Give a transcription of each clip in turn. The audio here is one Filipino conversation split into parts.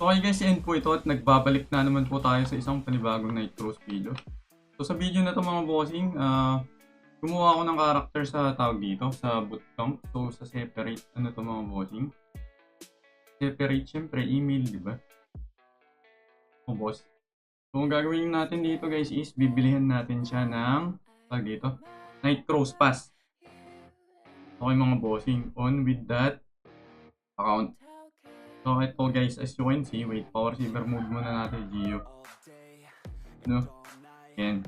So okay guys, end po ito at nagbabalik na naman po tayo sa isang panibagong Night Cruise video. So sa video na to mga bossing, ah gumawa ako ng character sa tawag dito, sa bootcamp. So sa separate, ano to mga bossing? Separate syempre, email, di ba? O boss. So ang gagawin natin dito guys is bibilihan natin siya ng, tawag dito, Night Pass. Okay mga bossing, on with that account. So ito guys, as you can see, wait, power saver mode muna natin, Gio. No? Yan.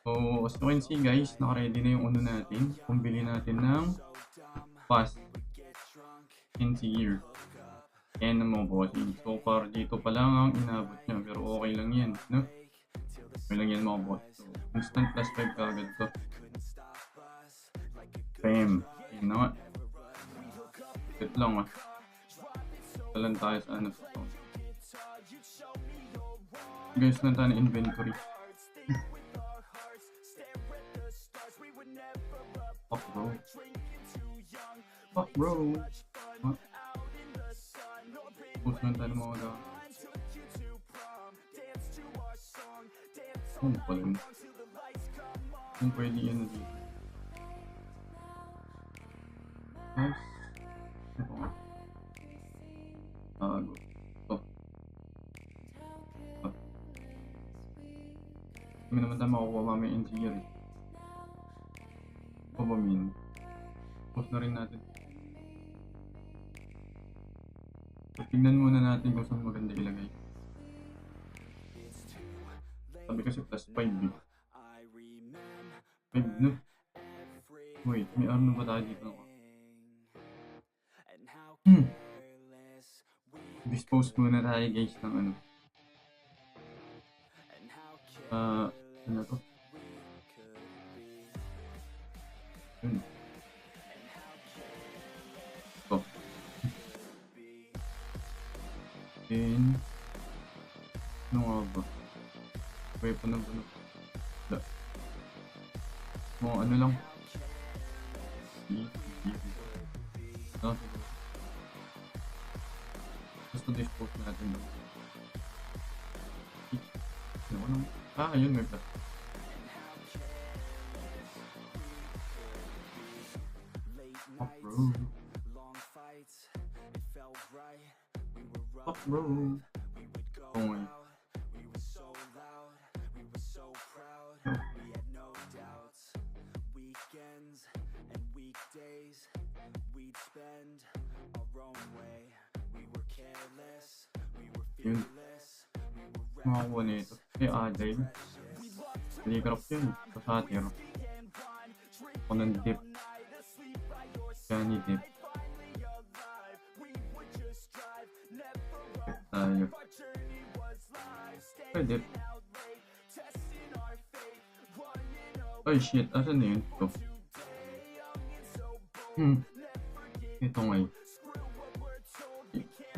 So, as you can see guys, naka-ready na yung ano natin. Kumbili natin ng pass. NC gear. Yan ang mga bossing. So, far dito pa lang ang inabot niya. Pero okay lang yan, no? Okay lang yan mga boss. So, instant plus 5 kagad to. Bam. Yan na nga. Wait lang ah. Talan tayo sa ano sa to. Guys, na tayo ng inventory. Fuck bro. Fuck bro. Huh? Post lang tayo ng mga wala. Ano pa rin? Kung pwede yan na dito. Guys. Ito Tago. Ito. Ah. Hindi naman tayo makukuha mamaya engineer eh. O ba? Post na rin natin. So, tignan muna natin kung saan maganda ilagay. Sabi kasi plus 5 eh. 5 no? Wait, may ano ba tayo dito? Hmm. Dispose muna tayo guys ng ano. Ah, ano to? Yun. Ito. Then, ano nga ba? Weapon na ba na? Wala. Mga ano lang. Sige, sige. Ah, Gusto dispose natin lang. Ano ko nang... Ah, ayun, may plastic. Fuck bro. Yun. Makakuha na ito. Eh, agile. Telegraph yun. Pasatir. Ako ng dip. Johnny. Dip tayo. Ay, dip. Ay, shit. Asan na yun? Ito. Hmm. Ito ngayon.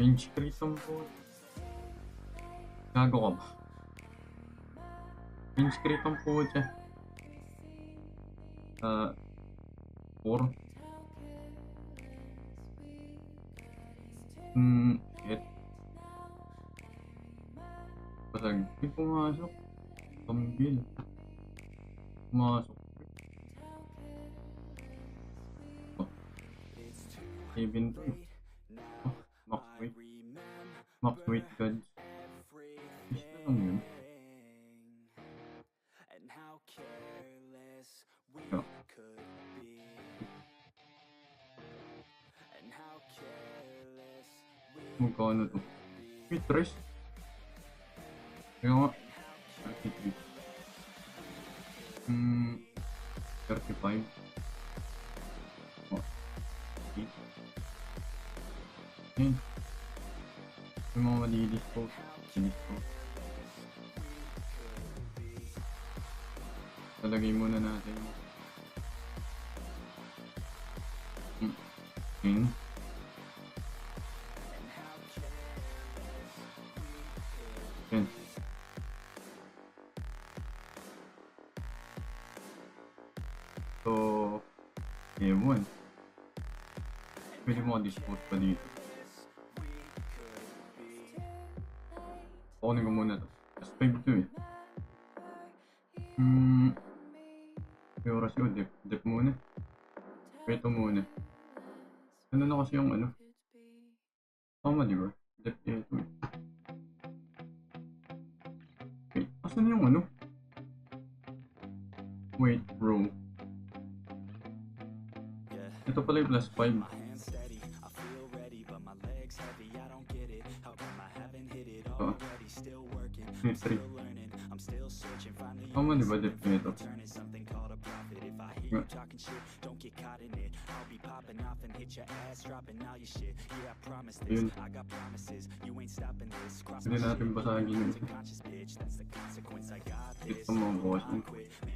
Crate ang po. Gago ka ba? Windscreen ang putya. Uh, 4. Hmm, shit. Basag, hindi pumasok. Tambil. Pumasok. Oh. Even 2. Talagay muna natin. Hmm. Ayun. Yan. So, ewan. Pwede mo dispose pa dito. Kukunin ko muna I'm still searching, finally How many budget made up? Turn something called a profit. If I hear you talking shit, don't get caught in it. I'll be popping off and hit your ass, dropping all your shit. Yeah, I promise this. I got promises. You ain't stopping this. Cross my conscious bitch. That's the consequence. I got this. I'm on board. Man,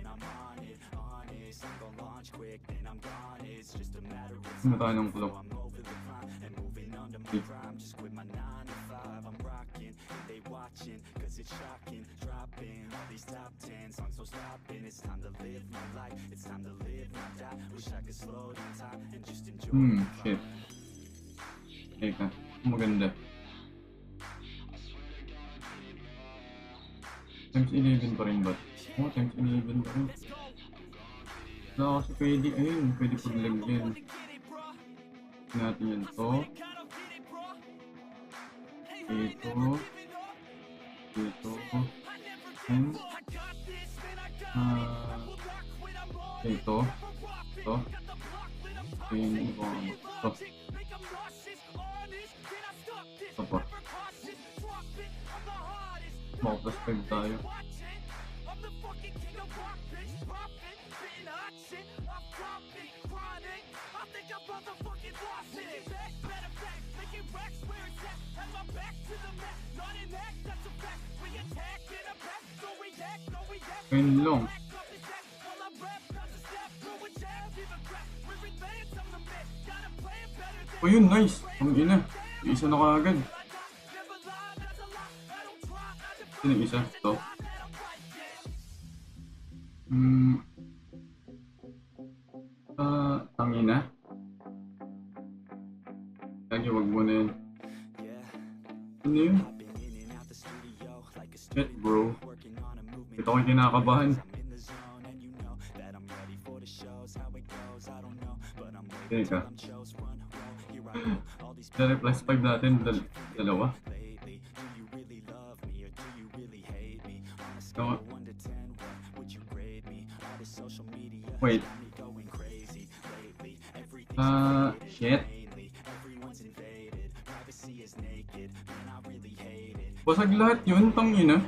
I'm on it. Honest. I'm gonna launch quick. Then I'm gone. It's just a matter of time. I'm over the climb and moving under my prime. Just quit my 9 to 5. Tama di ba dip nito? Nga. Ayun. Hindi natin basagin yun. Ito mga boss. Ano tayo ng clock? Okay. Hmm, shit. Teka, maganda. Times 11 pa rin ba? Oo, oh, times 11 pa rin. Wala kasi pwede, ayun, pwede paglagyan. Natin yan to. Ito. Ito. And, ah, ito. Ito. Ayun, ibang, ito. Ito pa. Mga plus 5 tayo. Ayun lang. Oh yun, nice. Ang ina. Isa na kaagad. Sino yung isa? Ito. Hmm. Ah, tangina. Lagi wag mo na yun. Ano yun? Shit, bro. Ito ko'y kinakabahan. Teka. Dali plus 5 natin, dal dalawa. Wait. Ah, shit. Basag lahat yun, tangina.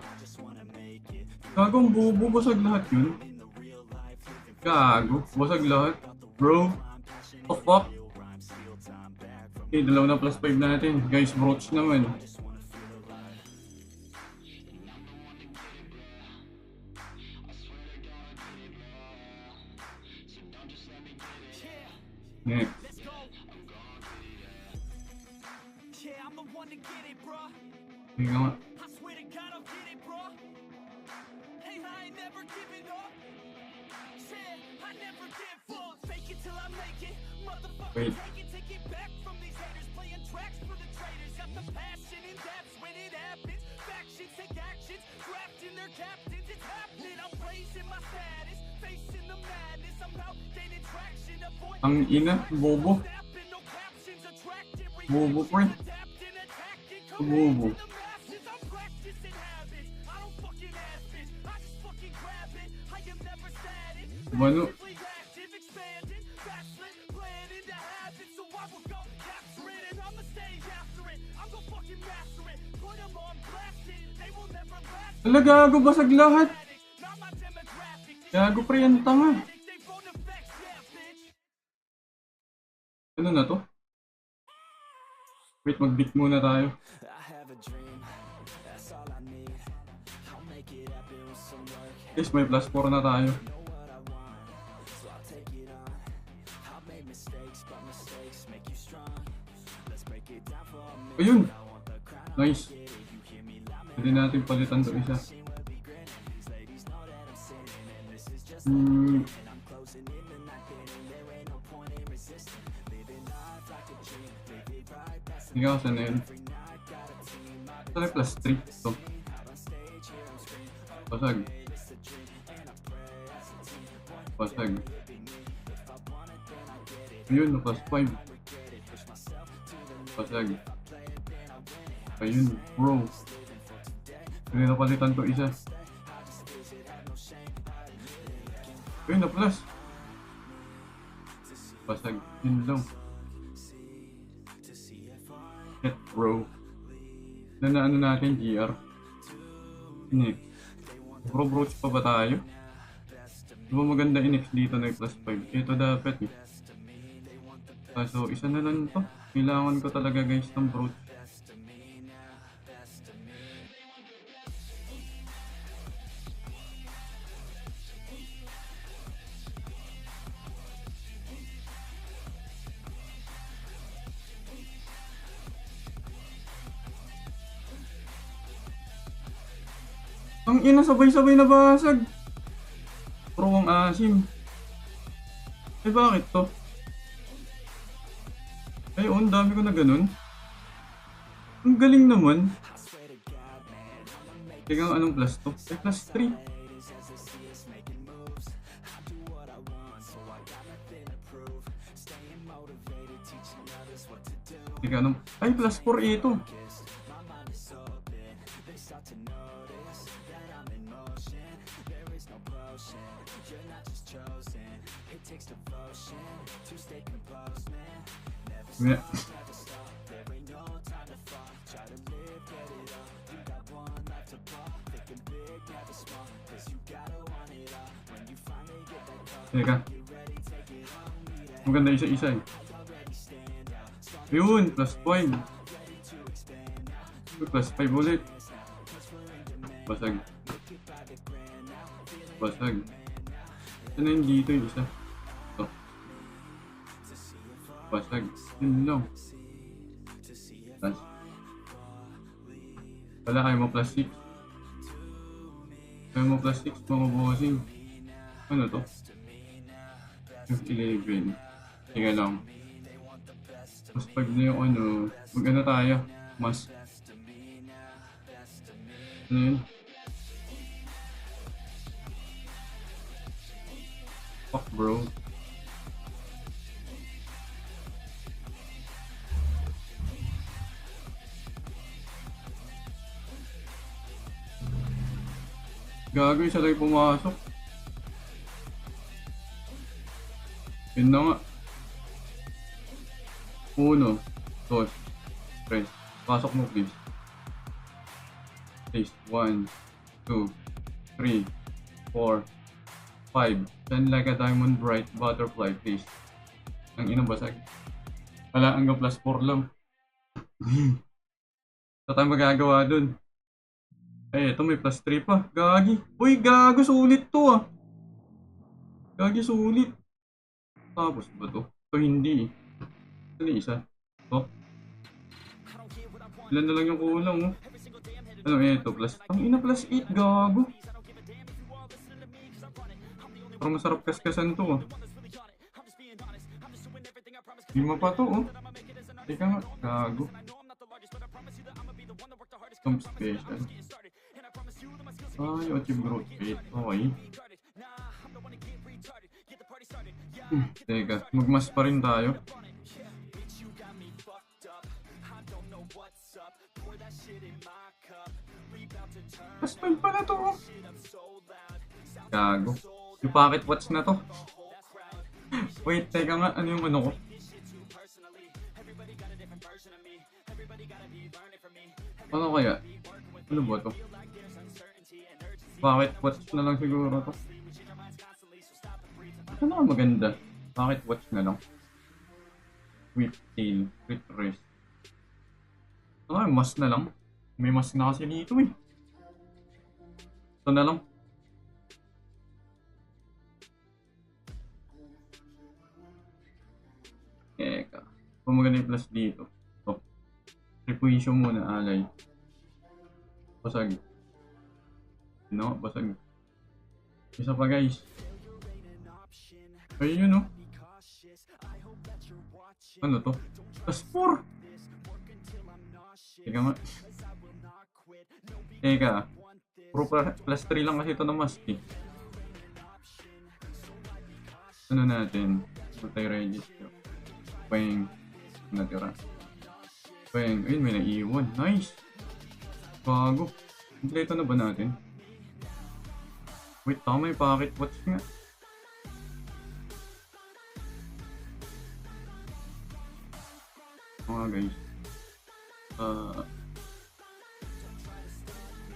Gagong bubo, basag lahat yun. Gago, basag lahat. Bro, the fuck? Okay, dalawa na plus 5 natin. Guys, brooch naman. captains, it's happening. I'm raising my status, facing the madness. I'm out gaining traction, avoiding I'm in a bobo. Bobo, boy. Bobo. Vai Ala, gago, basag lahat. Gago pre, ang tanga. Ano na to? Wait, mag-beat muna tayo. Guys, may plus 4 na tayo. Natin palitan to isa. Hmm. Hindi ka saan na yun. Na plus 3. Ito. Basag. Basag. Ayun, na plus 5. Basag. Ayun, bro. Hindi napalitan to isa. Ayun, na plus. Basag. Yun lang. Shit, bro. Na na ano natin, GR. Inex. Bro, broach pa ba tayo? Di ba maganda inex dito na plus 5? Ito dapat eh. Kaso, isa na lang to. Kailangan ko talaga guys ng broach. Ang ina sabay-sabay na basag. Pro ang asim. Eh bakit to? Ay, oh, ang dami ko na ganun. Ang galing naman. Teka, anong plus to? Ay, plus 3. Teka, anong... Ay, plus 4 ito. Yeah. Teka. Maganda isa-isa eh. Yun, plus 5. Plus 5 ulit. Basag. Basag. Ito na yung dito yung isa. Basag. Yun lang. Plus. Wala kayo mo 6. Kayo mo 6 mga bossing. Ano to? Yung 11. Tiga lang. Mas 5 na yung ano. Mag ano tayo? Mas. Ano yun? Fuck bro. Gago yung sabay pumasok. Yun na nga. Uno, dos, tres. Pasok mo please. Please, one, two, three, four, five. Then like a diamond bright butterfly please. Ang inang basag. Wala, hanggang plus 4 lang. Ito tayo magagawa dun. Eh, ito may plus 3 pa. Gagi. Uy, gago. Sulit to ah. Gagi, sulit. Tapos ba to? Ito hindi eh. Na isa. Ito. Ilan na lang yung kulang oh. Ano ito plus. Ang ina plus 8. Gago. Parang masarap kaskasan to ah. Lima pa to oh. Teka nga. Gago. Stomp special. Ah, yung achieve growth rate. Okay. Hmm, teka, magmas pa rin tayo. Mas fine pala to. Gago. Yung pocket watch na to. Wait, teka nga, ano yung ano ko? Ano kaya? Ano ba to? Pocket watch na lang siguro to. Ano ang maganda? Pocket watch na lang. Whip tail, whip wrist. Ano mask na lang? May mask na kasi dito eh. Ito na lang. Eka. Kung maganda yung plus dito. Ito. Requisition muna, alay. Basag. No, basag. Isa pa guys. Ayun yun, no? Ano to? Plus 4! Teka nga. Teka. Pro plus 3 lang kasi ito na mask eh. Ano natin? Multi-register. Pweng. Natira. Pweng. Ayun, may naiwan. Nice! Bago. Kompleto na ba natin? Wait, tama yung pocket watch nga. Mga guys. Ah...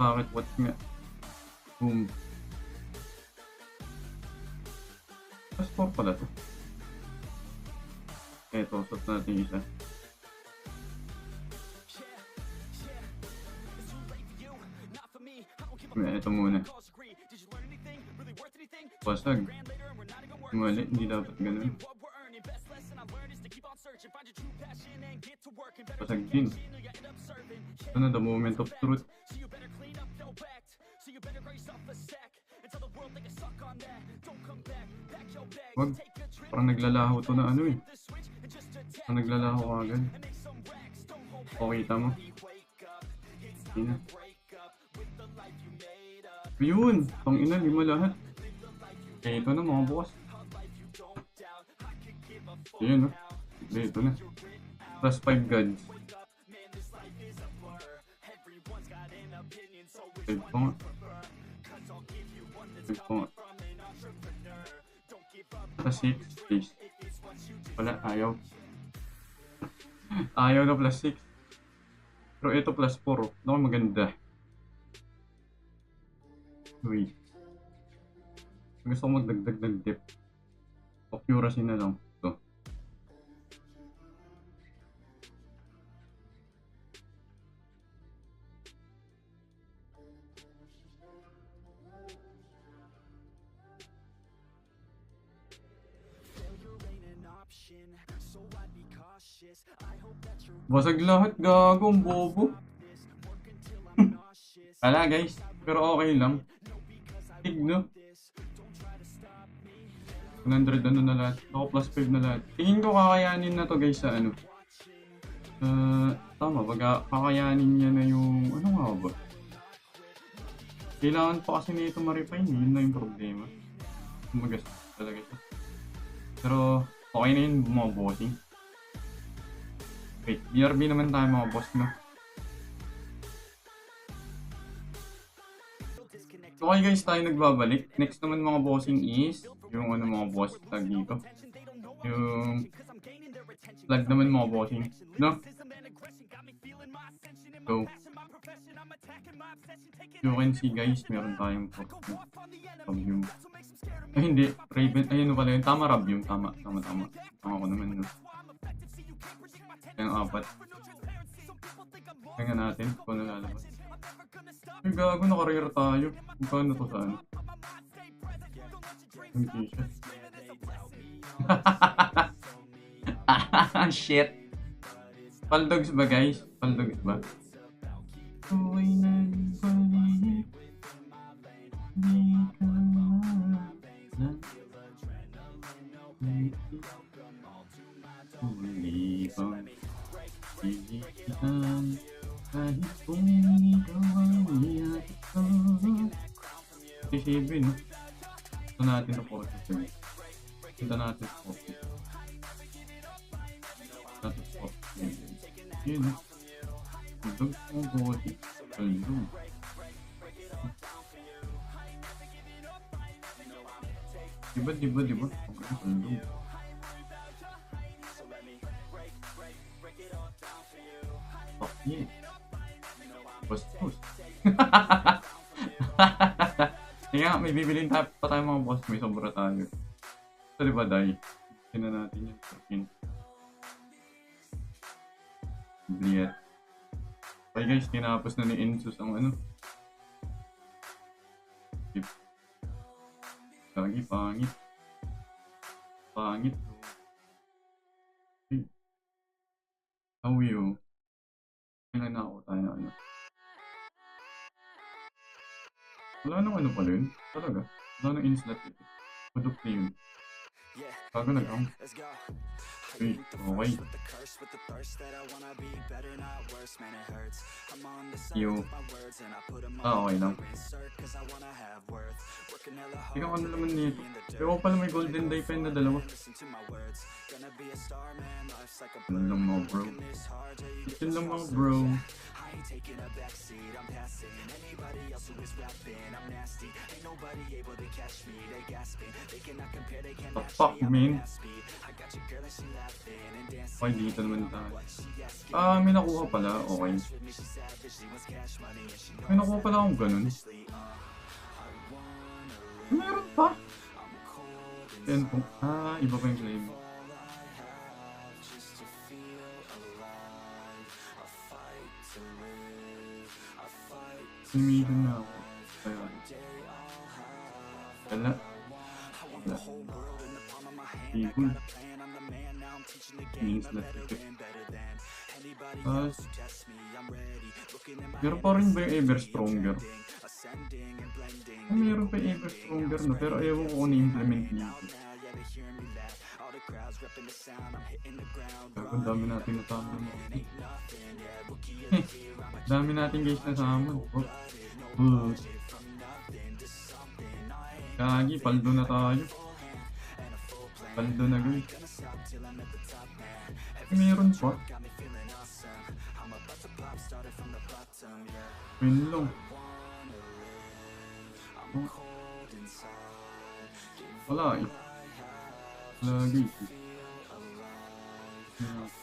pocket watch nga. Boom. Passport pala to. Eto, suot natin isa. Ito muna. Basag. Mali, hindi dapat ganun. Basag din. Ito na, the moment of truth. Wag. Parang naglalaho to na ano eh. Parang naglalaho ka agad. O, kita mo. Hindi na. Yun! Pang ina, lima lahat. Eh, ito na mga bukas. Ayan, no? Hindi, ito na. Plus 5 gods. 5 pa nga. 5 pa nga. Plus 6, please. Wala, ayaw. ayaw na plus 6. Pero ito plus 4. Oh. Naku, maganda. Gusto ko magdagdag ng dip. Accuracy na lang. Ito. Basag lahat, gago, ang bobo. Wala guys, pero okay lang. Tigno. 100 ano na lahat. Ako plus 5 na lahat. Tingin ko kakayanin na to guys sa ano. Uh, tama, baga kakayanin niya na yung... Ano nga ba? Kailangan pa kasi nito ma-refine. Yun na yung problema. Magas talaga siya. Pero okay na yun mga bossing. Wait, BRB naman tayo mga boss no? So okay guys, tayo nagbabalik. Next naman mga bossing is yung ano mga boss tag dito. Yung flag naman mga bossing. No? So, you can see guys, meron tayong Rabium. Ay hindi, Raven. Ayun pala yun. Tama Rabium. Tama, tama, tama. Tama ko naman no. Yung apat. Tingnan natin kung ano lalabas. Ay, gago, naka-rare tayo. Magkano to saan? T-shirt. Shit. Paldogs ba guys? Paldogs ba? Tuwa'y nagbalik Di ka na Huli bang Pilihan kahit kung ikaw ang iyak ko. Si Shibin, no? Ito natin ito 47. Ito natin ito 40. Natin 40. Yun, no? Dog ang body. Kaldo. Diba, diba, diba? Kaldo. Fuck yeah. Bastos. Kaya may bibilin tayo pa tayo mga boss. May sobra tayo. Ito diba, Dai? Tingnan natin yan. Pin. Bliat. Okay guys, tinapos na ni Insus ang ano. Tip. Lagi, pangit. Pangit. Hey. How you? Kailan na ako tayo ano. Wala nang ano pala yun. Talaga. Wala nang dito. Product na yun. Bago Mm, Sweet. You. Ah, okay lang. Ikaw ano naman nito. Ewan pala may golden day pen na dalawa. Yun lang mga bro. Yun lang mga bro. ain't taking a backseat, I'm passing. Anybody else who is rapping, I'm nasty. Ain't nobody able to catch me, they gasping. They cannot compare, they can't match me, I'm at speed I got your girl and she laughs Okay, dito naman tayo. Ah, may nakuha pala. Okay. May nakuha pala akong ganun. Meron pa. Yan po. Ah, iba pa yung claim. Sumilin na ako. Kaya. Wala. Wala. Ibon. Means. Tapos, meron pa rin ba yung ever stronger? Ah, meron pa yung ever stronger na pero ayaw ko kung na-implement dito. Ang dami natin natama. dami natin guys nasama. Oh. Oh. Kagi, paldo na tayo. Paldo na guys. Meron pa. Yun lang. Oh. Wala eh. Yeah.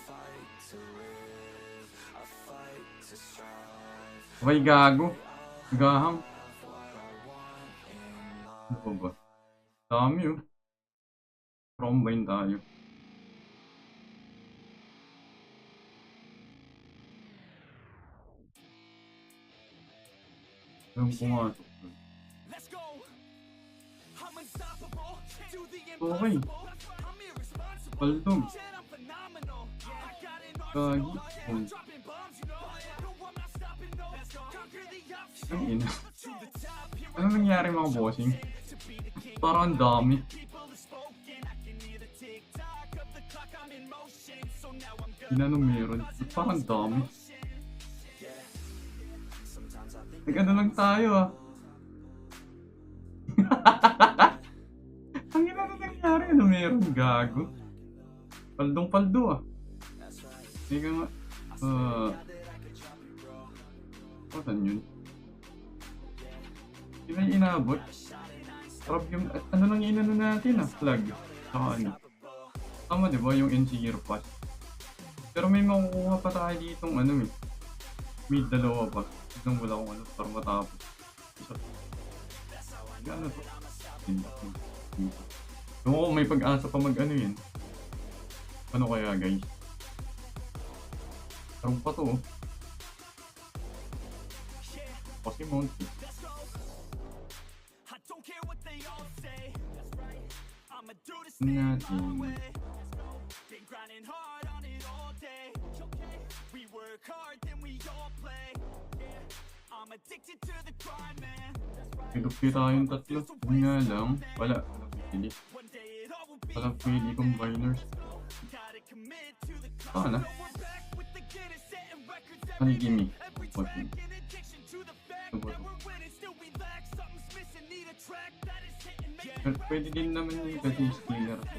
Okay, gago. Gahang. Ano pa ba? Dami oh. Combine tayo. Yung pumasok. Okay. Paltog. Gagi. Oh. Ang ina. Ano nangyari mga bossing? Parang ang dami. Inano meron? Parang ang dami. Nag-ano lang tayo ah. ang ina na nangyari? Ano meron? Gago. Paldong-paldo ah. Hindi ka nga. Uh, Saan yun? Hindi na inabot. Sarap yung, ano nang inano natin ah, flag. Saka ano. Tama di ba yung Year Pass? Pero may makukuha pa tayo ditong ano eh. May dalawa pa. Isang wala akong ano para matapos. Isa. Ano to? Ko may pag-asa pa mag ano yun. Ano kaya guys? Sarap pa to oh. Kasi Monty. Natin. Pinupli tayong tatlo. Yun nga lang. Wala. Walang pili. Walang pili combiners. Sana. Ano gimme? Okay. Ano ba to? Pero pwede din naman yung kasi stealer ko.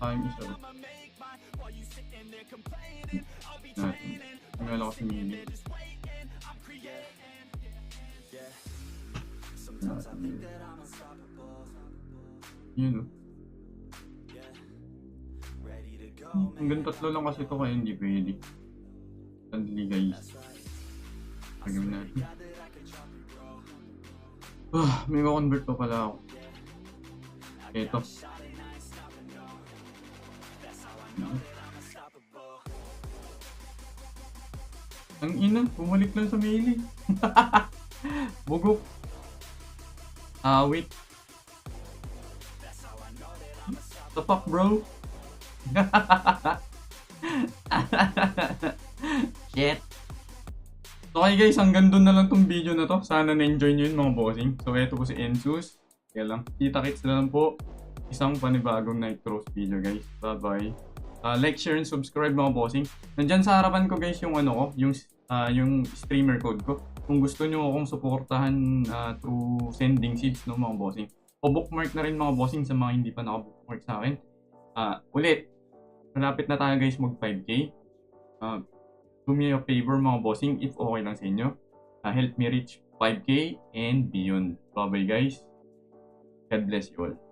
Time isa rin. Nagala ko si Mini. Natin. Yun. Hanggang tatlo lang kasi ito kaya hindi pwede. Sandali guys. Pagawin natin. Ah, may ma-convert pa pala ako. Ito. Ang ina, bumalik lang sa melee. Bugok. Ah, wait. The fuck, bro? Shit. So okay guys, hanggang doon na lang tong video na to. Sana na-enjoy nyo yun mga bossing. So eto po si Ensus. Kaya lang, kita-kits na lang po. Isang panibagong Night Cross video guys. Bye-bye. Ah, like, share, and subscribe mga bossing. Nandyan sa harapan ko guys yung ano ko, yung, ah, yung streamer code ko. Kung gusto nyo akong suportahan ah, through sending seeds no mga bossing. O bookmark na rin mga bossing sa mga hindi pa naka-bookmark sa akin. Ah, ulit, malapit na tayo guys mag 5k. Ah, do me a favor mga bossing if okay lang sa inyo. Ah, help me reach 5k and beyond. Bye bye guys. God bless you all.